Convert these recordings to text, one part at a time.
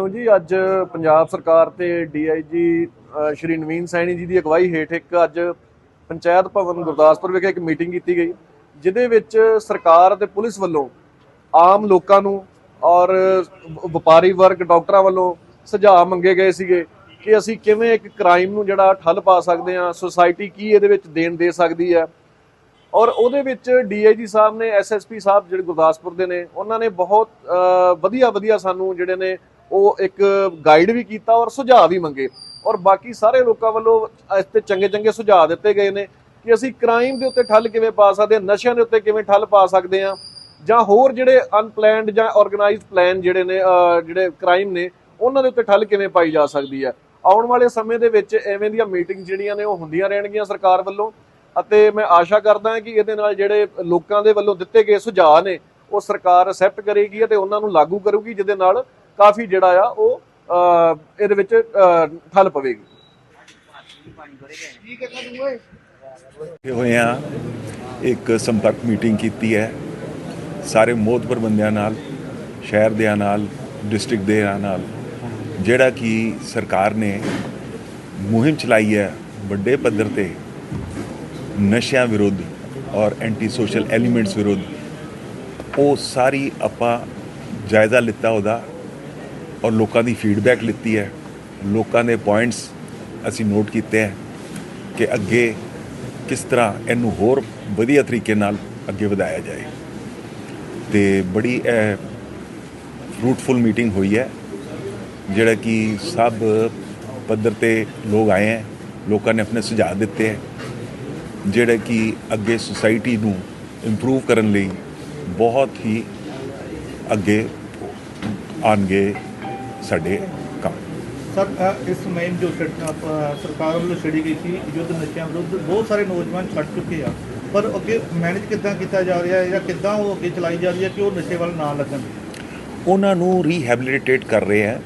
ਨੂੰ ਜੀ, ਅੱਜ ਪੰਜਾਬ ਸਰਕਾਰ ਤੇ ਡੀਆਈਜੀ ਸ਼੍ਰੀ ਨਵੀਨ ਸੈਣੀ ਜੀ ਦੀ ਅਗਵਾਈ ਹੇਠ ਇੱਕ ਅੱਜ ਪੰਚਾਇਤ ਭਵਨ ਗੁਰਦਾਸਪੁਰ ਵਿਖੇ ਇੱਕ ਮੀਟਿੰਗ ਕੀਤੀ ਗਈ, ਜਿਹਦੇ ਵਿੱਚ ਸਰਕਾਰ ਅਤੇ ਪੁਲਿਸ ਵੱਲੋਂ ਆਮ ਲੋਕਾਂ ਨੂੰ ਔਰ ਵਪਾਰੀ ਵਰਗ, ਡਾਕਟਰਾਂ ਵੱਲੋਂ ਸੁਝਾਅ ਮੰਗੇ ਗਏ ਸੀਗੇ ਕਿ ਅਸੀਂ ਕਿਵੇਂ ਇੱਕ ਕ੍ਰਾਈਮ ਨੂੰ ਜਿਹੜਾ ਠੱਲ ਪਾ ਸਕਦੇ ਹਾਂ, ਸੁਸਾਇਟੀ ਕੀ ਇਹਦੇ ਵਿੱਚ ਦੇਣ ਦੇ ਸਕਦੀ ਹੈ। ਔਰ ਉਹਦੇ ਵਿੱਚ ਡੀਆਈਜੀ ਸਾਹਿਬ ਨੇ ਐਸਐਸਪੀ ਸਾਹਿਬ ਜਿਹੜੇ ਗੁਰਦਾਸਪੁਰ ਦੇ ਨੇ, ਉਹਨਾਂ ਨੇ ਬਹੁਤ ਵਧੀਆ ਵਧੀਆ ਸਾਨੂੰ ਜਿਹੜੇ ਨੇ ਉਹ ਇੱਕ ਗਾਈਡ ਵੀ ਕੀਤਾ ਔਰ ਸੁਝਾਅ ਵੀ ਮੰਗੇ। ਔਰ ਬਾਕੀ ਸਾਰੇ ਲੋਕਾਂ ਵੱਲੋਂ ਇਸ ਤੇ ਚੰਗੇ ਚੰਗੇ ਸੁਝਾਅ ਦਿੱਤੇ ਗਏ ਨੇ ਕਿ ਅਸੀਂ ਕ੍ਰਾਈਮ ਦੇ ਉੱਤੇ ਠੱਲ ਕਿਵੇਂ ਪਾ ਸਕਦੇ ਹਾਂ, ਨਸ਼ਿਆਂ ਦੇ ਉੱਤੇ ਕਿਵੇਂ ਠੱਲ ਪਾ ਸਕਦੇ ਹਾਂ, ਜਾਂ ਹੋਰ ਜਿਹੜੇ ਅਨਪਲੈਨਡ ਜਾਂ ਆਰਗੇਨਾਈਜ਼ਡ ਪਲਾਨ ਜਿਹੜੇ ਨੇ ਜਿਹੜੇ ਕ੍ਰਾਈਮ ਨੇ, ਉਹਨਾਂ ਦੇ ਉੱਤੇ ਠੱਲ ਕਿਵੇਂ ਪਾਈ ਜਾ ਸਕਦੀ ਹੈ। ਆਉਣ ਵਾਲੇ ਸਮੇਂ ਦੇ ਵਿੱਚ ਐਵੇਂ ਦੀਆਂ ਮੀਟਿੰਗ ਜਿਹੜੀਆਂ ਨੇ ਉਹ ਹੁੰਦੀਆਂ ਰਹਿਣਗੀਆਂ ਸਰਕਾਰ ਵੱਲੋਂ ਅਤੇ ਮੈਂ ਆਸ਼ਾ ਕਰਦਾ ਹਾਂ ਕਿ ਇਹਦੇ ਨਾਲ ਜਿਹੜੇ ਲੋਕਾਂ ਦੇ ਵੱਲੋਂ ਦਿੱਤੇ ਗਏ ਸੁਝਾਅ ਨੇ, ਉਹ ਸਰਕਾਰ ਅਸੈਪਟ ਕਰੇਗੀ ਅਤੇ ਉਹਨਾਂ ਨੂੰ ਲਾਗੂ ਕਰੂਗੀ, ਜਿਹਦੇ ਨਾਲ ਕਾਫੀ ਜਿਹੜਾ ਆ ਉਹ ਇਹਦੇ ਵਿੱਚ ਅਹ, ਠੱਲ ਪਵੇਗੀ। ਇਕੱਠੇ ਹੋਏ ਆ ਇੱਕ ਸੰਪਰਕ ਮੀਟਿੰਗ ਕੀਤੀ ਹੈ। ਸਾਰੇ ਮੋਹਤਬਰ ਬੰਦਿਆਂ ਨਾਲ ਸ਼ਹਿਰ ਦਿਆਂ ਨਾਲ ਡਿਸਟ੍ਰਿਕਟ ਦੇ ਨਾਲ ਜਿਹੜਾ ਕਿ ਸਰਕਾਰ ਨੇ ਮੁਹਿੰਮ ਚਲਾਈ ਹੈ ਵੱਡੇ ਪੱਧਰ ਤੇ ਨਸ਼ਿਆਂ ਵਿਰੁੱਧ ਔਰ ਐਂਟੀ ਸੋਸ਼ਲ ਐਲੀਮੈਂਟਸ ਵਿਰੁੱਧ ਉਹ ਸਾਰੀ ਆਪਾਂ ਜਾਇਜ਼ਾ ਲਿੱਤਾ ਉਹਦਾ। ਔਰ ਲੋਕਾਂ ਦੀ ਫੀਡਬੈਕ ਲਿੱਤੀ ਹੈ। ਲੋਕਾਂ ਦੇ ਪੁਆਇੰਟਸ ਅਸੀਂ ਨੋਟ ਕੀਤੇ ਹੈ ਕਿ ਅੱਗੇ ਕਿਸ ਤਰ੍ਹਾਂ ਇਹਨੂੰ ਹੋਰ ਵਧੀਆ ਤਰੀਕੇ ਨਾਲ ਅੱਗੇ ਵਧਾਇਆ ਜਾਏ। ਤੇ ਬੜੀ ਫਰੂਟਫੁਲ ਮੀਟਿੰਗ ਹੋਈ ਹੈ, ਜਿਹੜਾ ਕਿ ਸਭ ਪੱਧਰ ਤੇ ਲੋਕ ਆਏ ਹੈ, ਲੋਕਾਂ ਨੇ ਆਪਣੇ ਸੁਝਾਅ ਦਿੱਤੇ ਹੈ, ਜਿਹੜਾ ਕਿ ਅੱਗੇ ਸੁਸਾਇਟੀ ਨੂੰ ਇੰਪਰੂਵ ਕਰਨ ਲਈ ਬਹੁਤ ਹੀ ਅੱਗੇ ਆਣਗੇ ਸਾਡੇ ਕੰਮ। ਸਰ ਅ, ਇਸ ਮੁਹਿੰਮ ਜੋ ਛੱਡ- ਅ, ਸਰਕਾਰ ਵੱਲੋਂ ਛੇੜੀ ਗਈ ਸੀ ਯੁੱਧ ਨਸ਼ਿਆਂ ਵਿਰੁੱਧ ਬਹੁਤ ਸਾਰੇ ਨੌਜਵਾਨ ਛੱਡ ਚੁੱਕੇ ਆ। ਪਰ ਅੱਗੇ ਮੈਨੇਜ ਕਿੱਦਾਂ ਕੀਤਾ ਜਾ ਰਿਹਾ ਹੈ ਜਾਂ ਕਿੱਦਾਂ ਉਹ ਅੱਗੇ ਚਲਾਈ ਜਾ ਰਹੀ ਹੈ ਕਿ ਉਹ ਨਸ਼ੇ ਵੱਲ ਨਾ ਲੱਗਣ? ਉਹਨਾਂ ਨੂੰ ਰੀਹੈਬਿਲਿਟੇਟ ਕਰ ਰਹੇ ਹੈ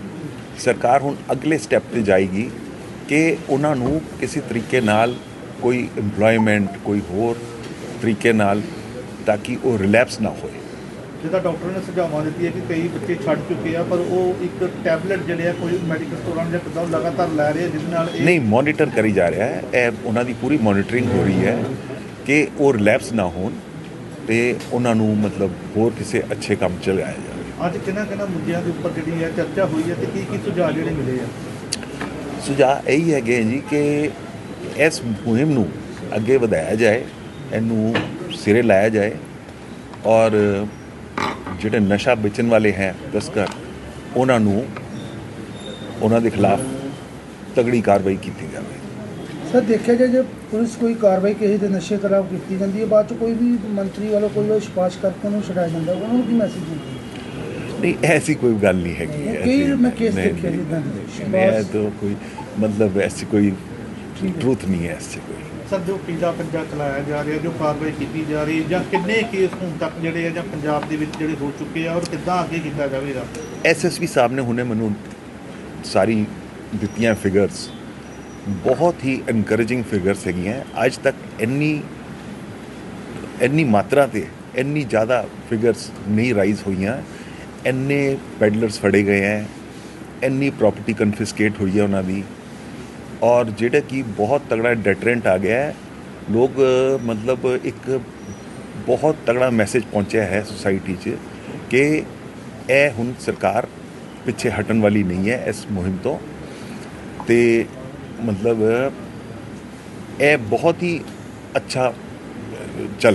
ਸਰਕਾਰ ਹੁਣ ਅਗਲੇ ਸਟੈਪ ਤੇ ਜਾਏਗੀ ਕਿ ਉਹਨਾਂ ਨੂੰ ਕਿਸੇ ਤਰੀਕੇ ਨਾਲ ਕੋਈ EMPLOYMENT ਕੋਈ ਹੋਰ ਤਰੀਕੇ ਨਾਲ ਤਾਂ ਕਿ ਉਹ ਰਿਲੈਪਸ ਨਾ ਹੋਏ। ਜਿੱਦਾਂ ਡਾਕਟਰ ਨੇ ਸੁਝਾਵਾਂ ਦਿੱਤੀ ਹੈ ਕਿ ਕਈ ਬੱਚੇ ਛੱਡ ਚੁੱਕੇ ਆ ਪਰ ਉਹ ਇੱਕ ਟੈਬਲੇਟ ਜਿਹੜੇ ਆ ਕੋਈ ਮੈਡੀਕਲ ਸਟੋਰਾਂ ਜਾਂ ਕਿੱਦਾਂ ਲਗਾਤਾਰ ਲੈ ਰਹੇ ਜਿਸ ਨਾਲ ਇਹ ਨਹੀਂ ਮੋਨੀਟਰ ਕਰੀ ਜਾ ਰਿਹਾ ਹੈ। ਇਹ ਉਹਨਾਂ ਦੀ ਪੂਰੀ ਮੋਨੀਟਰਿੰਗ ਹੋ ਰਹੀ ਹੈ ਕਿ ਉਹ ਰਿਲੈਪਸ ਨਾ ਹੋਣ ਤੇ ਉਹਨਾਂ ਨੂੰ ਮਤਲਬ ਹੋਰ ਕਿਸੇ ਅੱਛੇ ਕੰਮ ਚ ਲਗਾਇਆ ਜਾਵੇ। ਅੱਜ ਕਿਹਨਾਂ ਕਿਹਨਾਂ ਮੁੱਦਿਆਂ ਦੇ ਉੱਪਰ ਜਿਹੜੀ ਹੈ ਚਰਚਾ ਹੋਈ ਹੈ ਤੇ ਕੀ ਕੀ ਸੁਝਾਅ ਜਿਹੜੇ ਮਿਲੇ ਆ? ਸੁਝਾਅ ਇਹੀ ਹੈਗੇ ਜੀ ਕਿ ਇਸ ਮੁਹਿੰਮ ਨੂੰ ਅੱਗੇ ਵਧਾਇਆ ਜਾਏ ਇਹਨੂੰ ਸਿਰੇ ਲਾਇਆ ਜਾਏ ਔਰ ਜਿਹੜੇ ਨਸ਼ਾ ਵੇਚਣ ਵਾਲੇ ਹੈ ਤਸਕਰ ਉਹਨਾਂ ਨੂੰ ਉਹਨਾਂ ਦੇ ਖਿਲਾਫ ਤਗੜੀ ਕਾਰਵਾਈ ਕੀਤੀ ਜਾਵੇ। ਸਰ ਦੇਖਿਆ ਜਾਏ ਜੇ ਪੁਲਿਸ ਕੋਈ ਕਾਰਵਾਈ ਕਿਸੇ ਦੇ ਨਸ਼ੇ ਖਿਲਾਫ ਕੀਤੀ ਜਾਂਦੀ ਹੈ ਬਾਅਦ ਚ ਕੋਈ ਵੀ ਮੰਤਰੀ ਵੱਲੋਂ ਕੋਈ ਉਹ ਸਿਫਾਰਿਸ਼ ਕਰਕੇ ਉਹਨੂੰ ਛਡਾਇਆ ਜਾਂਦਾ ਉਹਨਾਂ ਨੂੰ ਕੀ ਮੈਸੇਜ ਦਿੰਦੇ ਨਹੀਂ ਐਸੀ ਕੋਈ ਗੱਲ ਨਹੀਂ ਹੈਗੀ ਕਈ ਮੈਂ ਕੇਸ ਨਹੀਂ, ਦੇਖੇ ਨਹੀਂ, ਜਿੱਦਾਂ ਇਹ ਤਾਂ ਕੋਈ ਮਤਲਬ ਐਸੀ ਕੋਈ। ਟਰੂਥ ਨਹੀਂ ਹੈ ਐਸੀ ਕੋਈ। ਸਰ, ਜੋ ਪੀਜ਼ਾ ਪੰਜਾ ਚਲਾਇਆ ਜਾ ਰਿਹਾ, ਜੋ ਕਾਰਵਾਈ ਕੀਤੀ ਜਾ ਰਹੀ ਜਾਂ ਕਿੰਨੇ ਕੇਸ ਹੁਣ ਤੱਕ ਜਿਹੜੇ ਆ, ਜਾਂ ਪੰਜਾਬ ਦੇ ਵਿੱਚ ਜਿਹੜੇ ਹੋ ਚੁੱਕੇ ਆ, ਔਰ ਕਿੱਦਾਂ ਅੱਗੇ ਕੀਤਾ ਜਾਵੇਗਾ? ਐਸਐਸਪੀ ਸਾਹਿਬ ਨੇ ਹੁਣੇ ਮੈਨੂੰ ਸਾਰੀ ਦਿੱਤੀਆਂ ਫਿਗਰਸ ਬਹੁਤ ਹੀ ਐਨਕਰੇਜਿੰਗ ਫਿਗਰਸ ਹੈਗੀਆਂ। ਅੱਜ ਤੱਕ ਇੰਨੀ ਇੰਨੀ ਮਾਤਰਾ ਤੇ ਇੰਨੀ ਜ਼ਿਆਦਾ ਫਿਗਰਸ ਨਹੀਂ ਰਾਈਜ਼ ਹੋਈਆਂ। ਇੰਨੇ ਪੈਡਲਰਸ ਫੜੇ ਗਏ ਹੈ ਇੰਨੀ ਪ੍ਰਾਪਰਟੀ ਕਨਫਿਸਕੇਟ ਹੋਈ ਹੈ ਉਹਨਾਂ ਦੀ। ਔਰ ਜਿਹੜਾ ਕਿ ਬਹੁਤ ਤਗੜਾ ਡੈਟਰੈਂਟ ਆ ਗਿਆ ਹੈ, ਲੋਕ, ਮਤਲਬ ਇੱਕ ਬਹੁਤ ਤਗੜਾ ਮੈਸੇਜ ਪਹੁੰਚਿਆ ਹੈ ਸੁਸਾਇਟੀ 'ਚ ਕਿ ਇਹ ਹੁਣ ਸਰਕਾਰ ਪਿੱਛੇ ਹਟਣ ਵਾਲੀ ਨਹੀਂ ਹੈ ਇਸ ਮੁਹਿੰਮ ਤੋਂ। ਤੇ ਮਤਲਬ ਇਹ ਬਹੁਤ ਹੀ ਅੱਛਾ ਚੱਲ